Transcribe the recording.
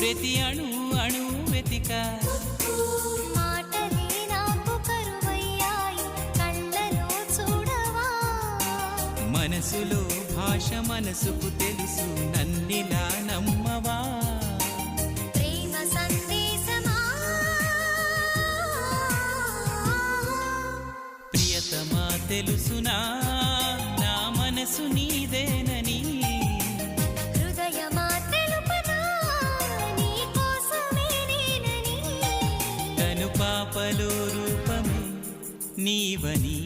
ప్రతి అణు అణు వెతిక. మనసులో భాష మనసుకు తెలుసు నన్నిలా నమ్మవా? ప్రేమ సందేశమా? ప్రియతమా తెలుసునా? నా మనసు నీదేనని తను పాపలో రూపమే నీవని.